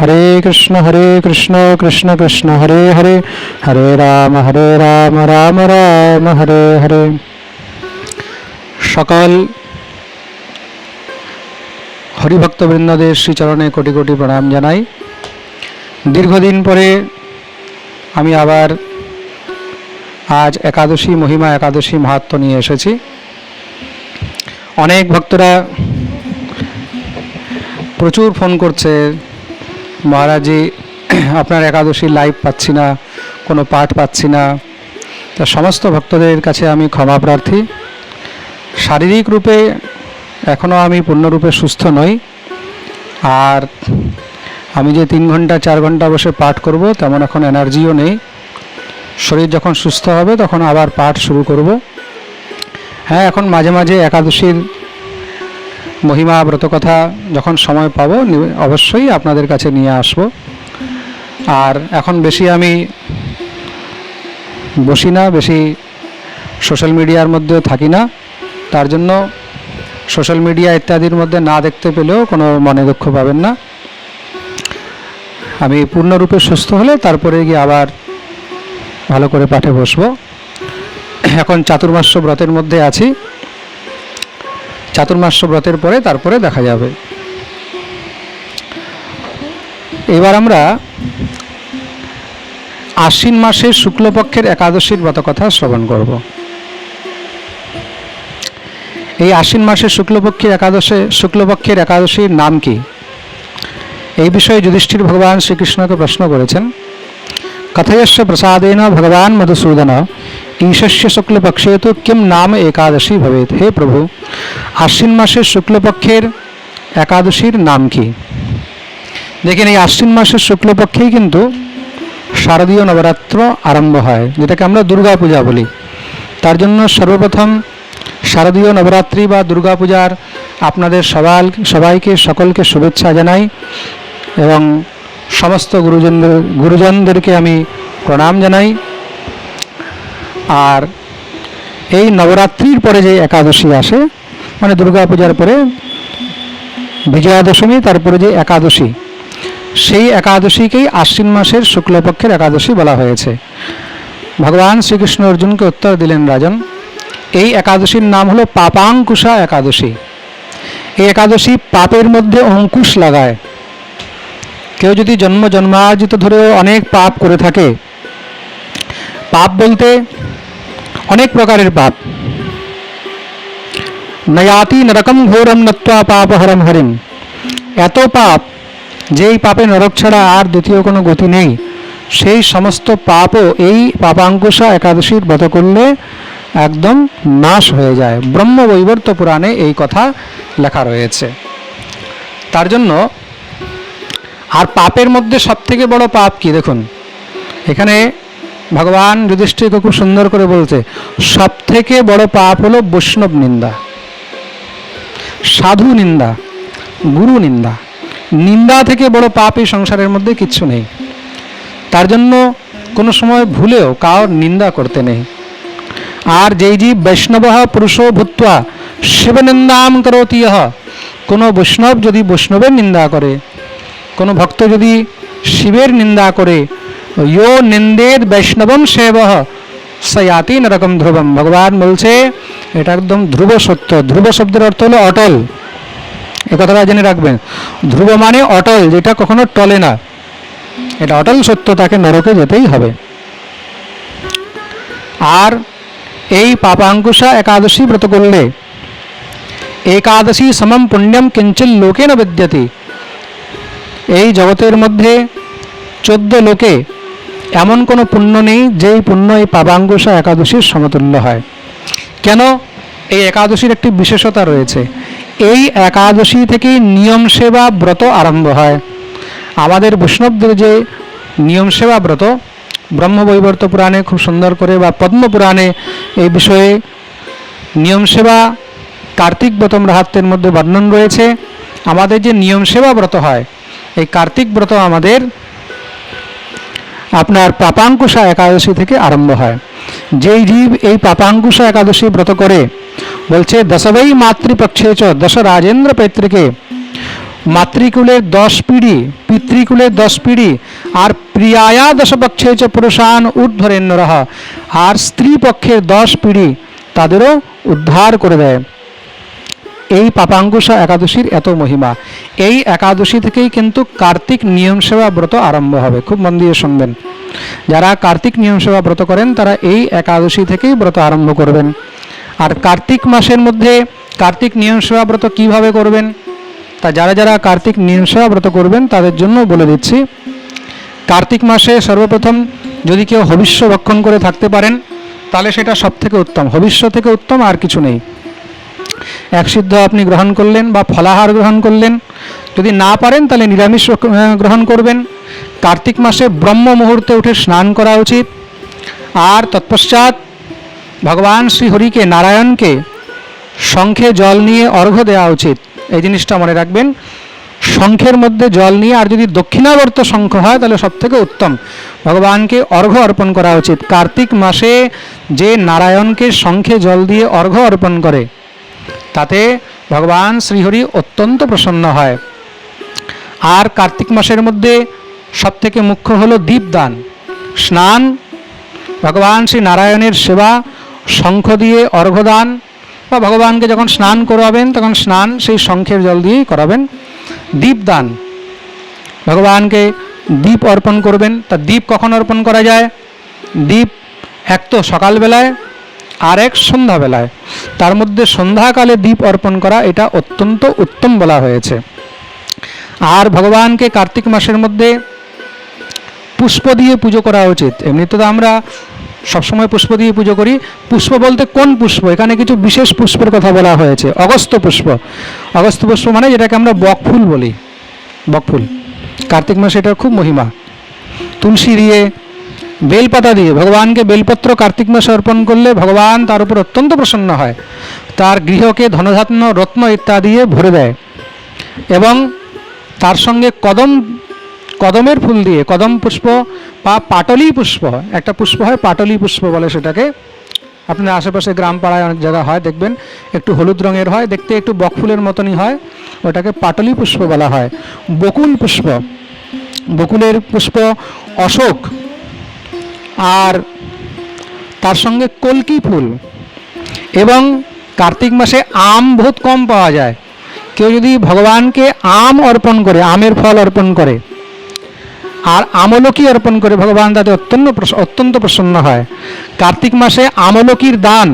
হরে কৃষ্ণ হরে কৃষ্ণ কৃষ্ণ কৃষ্ণ, হরে হরে। হরে রাম হরে রাম রাম রাম, হরে হরে। সকল হরিভক্তবৃন্দদের শ্রীচরণে কোটি কোটি প্রণাম জানাই। দীর্ঘদিন পরে আমি আবার আজ একাদশী, মহিমা একাদশী মাহাত্ম নিয়ে এসেছি। অনেক ভক্তরা প্রচুর ফোন করছে। মহারাজি, আপনার একাদশী লাইভ পাচ্ছি না, কোনো পাঠ পাচ্ছি না। তা সমস্ত ভক্তদের কাছে আমি ক্ষমা প্রার্থী। শারীরিক রূপে এখনও আমি পূর্ণরূপে সুস্থ নই। আর আমি যে তিন ঘণ্টা, চার ঘণ্টা বসে পাঠ করব, তেমন এখন এনার্জিও নেই। শরীর যখন সুস্থ হবে, তখন আবার পাঠ শুরু করব। হ্যাঁ এখন মাঝে মাঝে একাদশীর মহিমা ব্রতকথা যখন সময় পাবো অবশ্যই আপনাদের কাছে নিয়ে আসব। আর এখন বেশি আমি বসি না, বেশি সোশ্যাল মিডিয়ার মধ্যে থাকি না। তার জন্য সোশ্যাল মিডিয়া ইত্যাদির মধ্যে না দেখতে পেলেও কোনো মনে দুঃখ পাবেন না। আমি পূর্ণরূপে সুস্থ হলে তারপরে গিয়ে আবার ভালো করে পাঠে বসবো। এখন চাতুর্মাস্য ব্রতের মধ্যে আছি। চাতুর্মাস্য ব্রতের পরে তারপরে দেখা যাবে। এবার আমরা আশ্বিন মাসের শুক্লপক্ষের একাদশীর ব্রত কথা শ্রবণ করব। এই আশ্বিন মাসের শুক্লপক্ষের একাদশে, শুক্লপক্ষের একাদশীর নাম কি? এই বিষয়ে যুধিষ্ঠির ভগবান শ্রীকৃষ্ণকে প্রশ্ন করেছেন। কথয়স্য প্রসাদেন ভগবান মধুসূদন। ঈশস্য শুক্লপক্ষে তো কিম নাম একাদশী ভবেত হে প্রভু আশ্বিন মাসের শুক্লপক্ষের একাদশীর নাম কি দেখেন এই আশ্বিন মাসের শুক্লপক্ষেই কিন্তু শারদীয় নবরাত্র আরম্ভ হয় যেটাকে আমরা দুর্গা পূজা বলি তার জন্য সর্বপ্রথম শারদীয় নবরাত্রি বা দুর্গা পূজার আপনাদের সবাই সবাইকে সকলকে শুভেচ্ছা জানাই এবং সমস্ত গুরুজনদের গুরুজনদেরকে আমি প্রণাম জানাই আর এই নবরাত্রির পরে যে একাদশী আসে মানে দুর্গা পূজার পরে বিজয়া দশমী তারপরে যে একাদশী, সেই একাদশীকেই আশ্বিন মাসের শুক্লপক্ষের একাদশী বলা হয়েছে। ভগবান শ্রীকৃষ্ণ অর্জুনকে উত্তর দিলেন, রাজন, এই একাদশীর নাম হলো পাপাঙ্কুশা একাদশী। এই একাদশী পাপের মধ্যে অঙ্কুশ লাগায়। কেউ যদি জন্ম জন্মার্জিত ধরেও অনেক পাপ করে থাকে, পাপ বলতে অনেক প্রকারের পাপ। নয়াতি নরকম ঘোরম নত্বা পাপহরম হরিম এত পাপ, যেই পাপে নরক ছাড়া আর দ্বিতীয় কোনো গতি নেই, সেই সমস্ত পাপও এই পাপাঙ্কুশা একাদশীর ব্রত করলে একদম নাশ হয়ে যায়। ব্রহ্ম বৈবর্ত পুরাণে এই কথা লেখা রয়েছে। তার জন্য আর পাপের মধ্যে সব থেকে বড় পাপ কি? দেখুন, এখানে ভগবান যুধিষ্ঠিরকে খুব সুন্দর করে বলছে সব থেকে বড় পাপ হলো বৈষ্ণব নিন্দা, সাধু নিন্দা, গুরু নিন্দা। নিন্দা থেকে বড় পাপ এই সংসারের মধ্যে কিচ্ছু নেই। তার জন্য কোনো সময় ভুলেও কারোর নিন্দা করতে নেই। আর যেই জীব বৈষ্ণব পুরুষো ভূত্বা শিবনিন্দাম করতি ইহ। কোনো বৈষ্ণব যদি বৈষ্ণবের নিন্দা করে, কোনো ভক্ত যদি শিবের নিন্দা করে ইয়ো নিন্দের বৈষ্ণবম সেব সয়াতি নরকম ধ্রুবম ভগবান বলছে এটা একদম ধ্রুব সত্য ধ্রুব শব্দের অর্থ হলো অটল এ কথাটা জেনে রাখবেন ধ্রুব মানে অটল যেটা কখনো টলে না এটা অটল সত্য তাকে নরকে যেতেই হবে আর এই পাপাঙ্কুশা একাদশী ব্রত করলে একাদশী সমম পুণ্যম কিঞ্চিল লোকে ন বিদ্যতে এই জগতের মধ্যে চোদ্দ লোকে এমন কোনো পুণ্য নেই যেই পুণ্য এই পাবাঙ্কুশা একাদশীর সমতুল্য হয়। কেন? এই একাদশীর একটি বিশেষতা রয়েছে। এই একাদশী থেকেই নিয়ম সেবা ব্রত আরম্ভ হয়। আমাদের বৈষ্ণবদের যে নিয়ম সেবা ব্রত ব্রহ্মবৈবর্ত পুরাণে খুব সুন্দর করে বা পদ্ম পুরাণে এই বিষয়ে নিয়ম সেবা, কার্তিক ব্রত রাহাত্মের মধ্যে বর্ণন রয়েছে। আমাদের যে নিয়ম সেবা ব্রত হয়, এই কার্তিক ব্রত আমাদের আপনার পাপাঙ্কুশা একাদশী থেকে আরম্ভ হয়। যেই জীব এই পাপাঙ্কুশা একাদশী ব্রত করে, বলছে দশবৈ মাতৃপক্ষে চ দশ রাজেন্দ্র পৈতৃকে। মাতৃকুলের দশ পিঢ়ি পিতৃকুলের দশ পিঢ়ি আর প্রিয়ায়া দশপক্ষে চ, পুরুষান উদ্ধরেণ্যরহ আর স্ত্রী পক্ষের দশ পিঢ়ি তাদেরও উদ্ধার করে দেয়। এই পাপাঙ্কুশা একাদশীর এত মহিমা। এই একাদশী থেকেই কিন্তু কার্তিক নিয়ম সেবা ব্রত আরম্ভ হবে। খুব মন দিয়ে শুনবেন। যারা কার্তিক নিয়ম সেবা ব্রত করেন, তারা এই একাদশী থেকেই ব্রত আরম্ভ করবেন। আর কার্তিক মাসের মধ্যে কার্তিক নিয়ম সেবা ব্রত কীভাবে করবেন, তা যারা যারা কার্তিক নিয়ম সেবা ব্রত করবেন, তাদের জন্য বলে দিচ্ছি। কার্তিক মাসে সর্বপ্রথম যদি কেউ হবিষ্য ভক্ষণ করে থাকতে পারেন, তাহলে সেটা সব থেকে উত্তম। হবিষ্য থেকে উত্তম আর কিছু নেই। এক সিদ্ধ আপনি গ্রহণ করলেন বা ফলাহার গ্রহণ করলেন। যদি না পারেন, তাহলে নিরামিষ গ্রহণ করবেন। কার্তিক মাসে ব্রহ্ম মুহূর্তে উঠে স্নান করা উচিত। আর তৎপশ্চাৎ ভগবান শ্রীহরিকে নারায়ণকে শঙ্খে জল নিয়ে অর্ঘ্য দেওয়া উচিত। এই জিনিসটা মনে রাখবেন। শঙ্খের মধ্যে জল নিয়ে, আর যদি দক্ষিণাবর্ত শঙ্খ হয়, তাহলে সব থেকে উত্তম। ভগবানকে অর্ঘ্য অর্পণ করা উচিত। কার্তিক মাসে যে নারায়ণকে শঙ্খে জল দিয়ে অর্ঘ্য অর্পণ করে তাতে ভগবান শ্রীহরি অত্যন্ত প্রসন্ন হয়। আর কার্তিক মাসের মধ্যে সবথেকে মুখ্য হলো দীপদান। স্নান, ভগবান শ্রী নারায়ণের সেবা, শঙ্খ দিয়ে অর্ঘ্যদান বা ভগবানকে যখন স্নান করাবেন, তখন স্নান সেই শঙ্খের জল দিয়েই করাবেন। দীপদান, ভগবানকে দীপ অর্পণ করবেন। তা দীপ কখন অর্পণ করা যায়? দীপ এক তো সকালবেলায় আর এক সন্ধ্যাবেলায়। তার মধ্যে সন্ধ্যাকালে দীপ অর্পণ করা এটা অত্যন্ত উত্তম বলা হয়েছে। আর ভগবানকে কার্তিক মাসের মধ্যে পুষ্প দিয়ে পুজো করা উচিত। এমনিতে তো আমরা সবসময় পুষ্প দিয়ে পুজো করি। পুষ্প বলতে কোন পুষ্প? এখানে কিছু বিশেষ পুষ্পের কথা বলা হয়েছে। অগস্ত পুষ্প। অগস্ত পুষ্প মানে যেটাকে আমরা বকফুল বলি। বকফুল কার্তিক মাসে এটার খুব মহিমা। তুলসী দিয়ে বেলপাতা দিয়ে, ভগবানকে বেলপত্র কার্তিক মাসে অর্পণ করলে ভগবান তার উপর অত্যন্ত প্রসন্ন হয়। তার গৃহকে ধনধান্য, রত্ন ইত্যাদি দিয়ে ভরে দেয় এবং তার সঙ্গে কদম, কদমের ফুল দিয়ে, কদম পুষ্প বা পাটলি পুষ্প, একটা পুষ্প হয় পাটলি পুষ্প বলে সেটাকে। আপনার আশেপাশে গ্রাম পাড়ায় অনেক জায়গা হয়, দেখবেন, একটু হলুদ রঙের হয়, দেখতে একটু বকফুলের মতনই হয়, ওটাকে পাটলি পুষ্প বলা হয়। বকুল পুষ্প, বকুলের পুষ্প অশোক আর তার সঙ্গে কলকি ফুল। এবং কার্তিক মাসে আম বহুত কম পাওয়া যায়। কেউ যদি ভগবানকে আম অর্পণ করে, আমের ফল অর্পণ করে, আর আমলকি অর্পণ করে, ভগবান তাতে অত্যন্ত অত্যন্ত প্রসন্ন হয়। কার্তিক মাসে আমলকির দান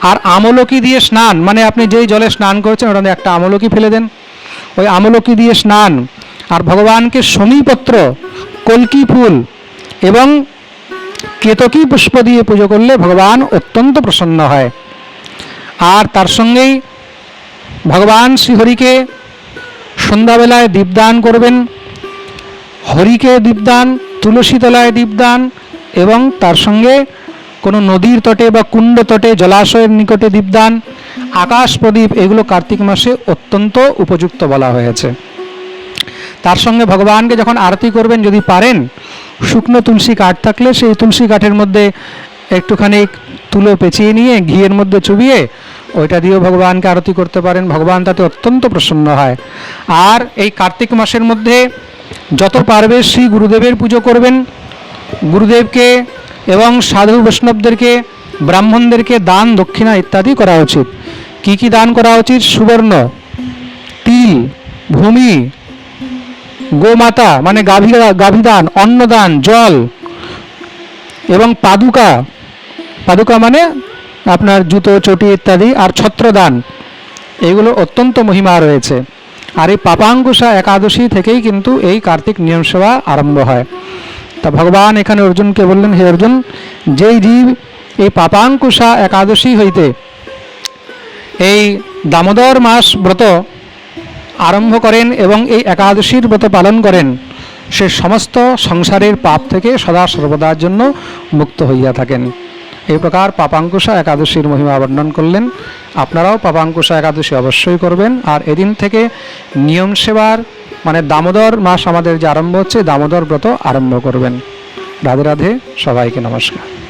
আর আমলকি দিয়ে স্নান মানে আপনি যেই জলে স্নান করছেন ওটা একটা আমলকি ফেলে দেন। ওই আমলকি দিয়ে স্নান, আর ভগবানকে শমীপত্র কলকি ফুল, এবং কেতকী পুষ্প দিয়ে পুজো করলে ভগবান অত্যন্ত প্রসন্ন হয়। আর তার সঙ্গেই ভগবান শ্রীহরিকে সন্ধ্যাবেলায় দীপদান করবেন, হরিকে দীপদান, তুলসী তলায় দীপদান এবং তার সঙ্গে কোনো নদীর তটে বা কুণ্ড তটে, জলাশয়ের নিকটে দীপদান, আকাশ প্রদীপ এগুলো কার্তিক মাসে অত্যন্ত উপযুক্ত বলা হয়েছে। তার সঙ্গে ভগবানকে যখন আরতি করবেন, যদি পারেন শুকনো তুলসী কাঠ থাকলে সেই তুলসী কাঠের মধ্যে একটুখানি তুলো পেঁচিয়ে নিয়ে ঘিয়ের মধ্যে চুবিয়ে ওইটা দিয়েও ভগবানকে আরতি করতে পারেন। ভগবান তাতে অত্যন্ত প্রসন্ন হয়। আর এই কার্তিক মাসের মধ্যে যত পারবে শ্রী গুরুদেবের পুজো করবেন। গুরুদেবকে এবং সাধু বৈষ্ণবদেরকে, ব্রাহ্মণদেরকে দান, দক্ষিণা ইত্যাদি করা উচিত। কি কি দান করা উচিত? সুবর্ণ, তিল, ভূমি গোমাতা মানে গাভী গাভীদান, অন্নদান, জল এবং পাদুকা। পাদুকা মানে আপনার জুতো, চটি ইত্যাদি আর ছত্রদান। এগুলো অত্যন্ত মহিমা রয়েছে। আর এই পাপাঙ্কুশা একাদশী থেকেই কিন্তু এই কার্তিক নিয়ম সেবা আরম্ভ হয়। তা ভগবান এখানে অর্জুনকে বললেন, হে অর্জুন, যেই জীব এই পাপাঙ্কুশা একাদশী হইতে এই দামোদর মাস ব্রত আরম্ভ করেন এবং এই একাদশীর ব্রত পালন করেন, সে সমস্ত সংসারের পাপ থেকে সদা সর্বদার জন্য মুক্ত হইয়া থাকেন। এই প্রকার পাপাঙ্কুশা একাদশীর মহিমা বর্ণন করলেন। আপনারাও পাপাঙ্কুশা একাদশী অবশ্যই করবেন। আর এদিন থেকে নিয়ম সেবার মানে দামোদর মাস আমাদের যে আরম্ভ হচ্ছে, দামোদর ব্রত আরম্ভ করবেন। রাধে রাধে, সবাইকে নমস্কার।